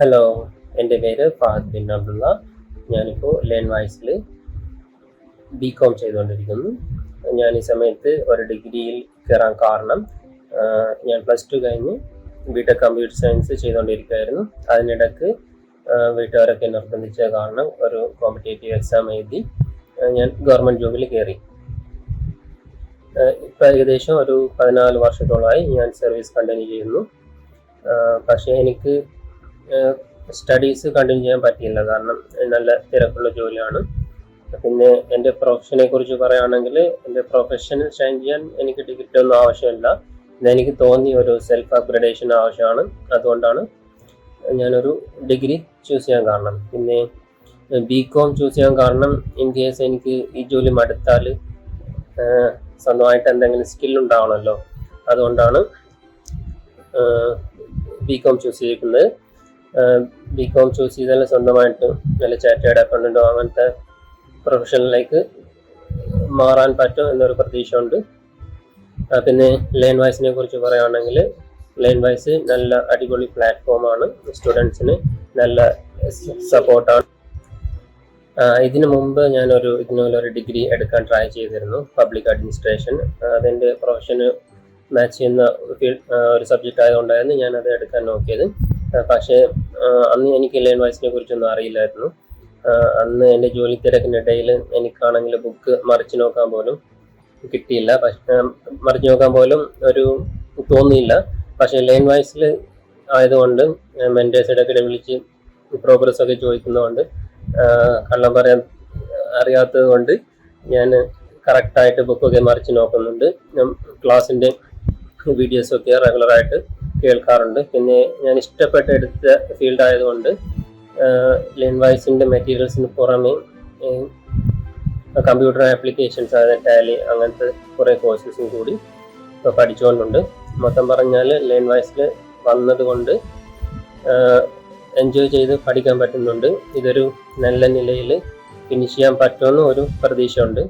Hello എന്റെ പേര് Fahad bin Abdulla. ഞാനിപ്പോൾ ലേൺ വൈസിൽ ബി കോം ചെയ്തുകൊണ്ടിരിക്കുന്നു. ഞാൻ ഈ സമയത്ത് ഒരു ഡിഗ്രിയിൽ കയറാൻ കാരണം ഞാൻ പ്ലസ് ടു കഴിഞ്ഞ് ബിടെക് കമ്പ്യൂട്ടർ സയൻസ് ചെയ്തുകൊണ്ടിരിക്കുകയായിരുന്നു. അതിനിടയ്ക്ക് ആഹ്, വീട്ടുകാരൊക്കെ നിർബന്ധിച്ച കാരണം ഒരു കോമ്പറ്റേറ്റീവ് എക്സാം എഴുതി ഞാൻ ഗവൺമെന്റ് ജോബിൽ കയറി ഇപ്പം ഏകദേശം ഒരു പതിനാല് വർഷത്തോളമായി ഞാൻ സർവീസ് കണ്ടിന്യൂ ചെയ്യുന്നു. പക്ഷേ എനിക്ക് സ്റ്റഡീസ് കണ്ടിന്യൂ ചെയ്യാൻ പറ്റിയില്ല. കാരണം നല്ല തിരക്കുള്ള ജോലിയാണ്. പിന്നെ എന്റെ പ്രൊഫഷനെ കുറിച്ച് പറയുകയാണെങ്കിൽ എന്റെ പ്രൊഫഷൻ ഷൈൻ ചെയ്യാൻ എനിക്ക് ഡിഗ്രി ഒന്നും ആവശ്യമില്ല. എനിക്ക് തോന്നിയ ഒരു സെൽഫ് അപ്ഗ്രഡേഷൻ ആവശ്യമാണ്. അതുകൊണ്ടാണ് ഞാനൊരു ഡിഗ്രി ചൂസ് ചെയ്യാൻ കാരണം. പിന്നെ ബി കോം ചൂസ് ചെയ്യാൻ കാരണം ഇൻ കേസ് എനിക്ക് ഈ ജോലി മടുത്താൽ സ്വന്തമായിട്ട് എന്തെങ്കിലും സ്കിൽ ഉണ്ടാവണമല്ലോ. അതുകൊണ്ടാണ് ബി കോം ചൂസ് ചെയ്തിരിക്കുന്നത്. ബി കോം ചൂസ് ചെയ്താലും സ്വന്തമായിട്ട് നല്ല ചാറ്റേഡ് അക്കൗണ്ടന്റോ അങ്ങനത്തെ പ്രൊഫഷനിലേക്ക് മാറാൻ പറ്റും എന്നൊരു പ്രതീക്ഷ ഉണ്ട് ആ, പിന്നെ ലേൺ വൈസിനെ കുറിച്ച് പറയുകയാണെങ്കിൽ ലേൺ വൈസ് നല്ല അടിപൊളി പ്ലാറ്റ്ഫോമാണ് സ്റ്റുഡൻസിന് നല്ല സപ്പോർട്ടാണ് ഇതിനു മുമ്പ് ഞാനൊരു ഒരു ഡിഗ്രി എടുക്കാൻ ട്രൈ ചെയ്തിരുന്നു പബ്ലിക് അഡ്മിനിസ്ട്രേഷൻ അതെന്റെ പ്രൊഫഷന് മാച്ച് ചെയ്യുന്ന ഒരു സബ്ജക്റ്റ് ആയതുകൊണ്ടായിരുന്നു ഞാനത് എടുക്കാൻ നോക്കിയത്. പക്ഷേ അന്ന് എനിക്ക് ലൈൻ വൈസിനെ കുറിച്ചൊന്നും അറിയില്ലായിരുന്നു. അന്ന് എന്റെ ജോലി തിരക്കിനിടയിൽ എനിക്കാണെങ്കിൽ ബുക്ക് മറിച്ച് നോക്കാൻ പോലും കിട്ടിയില്ല. പക്ഷേ മറിച്ച് നോക്കാൻ പോലും ഒരു തോന്നിയില്ല. പക്ഷേ ലൈൻ വൈസിൽ ആയതുകൊണ്ട് മെന്റേഴ്സിടക്കിടെ വിളിച്ച് പ്രോഗ്രസ് ഒക്കെ ചോദിക്കുന്നതുകൊണ്ട് കള്ളം പറയാൻ അറിയാത്തത് കൊണ്ട് ഞാൻ കറക്റ്റായിട്ട് ബുക്കൊക്കെ മറിച്ച് നോക്കുന്നുണ്ട്. ക്ലാസ്സിന്റെ വീഡിയോസൊക്കെ റെഗുലറായിട്ട് കേൾക്കാറുണ്ട്. പിന്നെ ഞാൻ ഇഷ്ടപ്പെട്ട് എടുത്ത ഫീൽഡ് ആയതുകൊണ്ട് ലേൺ വൈസിന്റെ മെറ്റീരിയൽസിന് പുറമെ കമ്പ്യൂട്ടർ ആപ്ലിക്കേഷൻസ് അതായത് ടാലി അങ്ങനത്തെ കുറേ കോഴ്സസും കൂടി പഠിച്ചുകൊണ്ടുണ്ട് മൊത്തം പറഞ്ഞാൽ ലെൻ വൈസിൽ വന്നതുകൊണ്ട് എൻജോയ് ചെയ്ത് പഠിക്കാൻ പറ്റുന്നുണ്ട്. ഇതൊരു നല്ല നിലയിൽ ഫിനിഷ് ചെയ്യാൻ പറ്റുമെന്ന് ഒരു പ്രതീക്ഷ ഉണ്ട്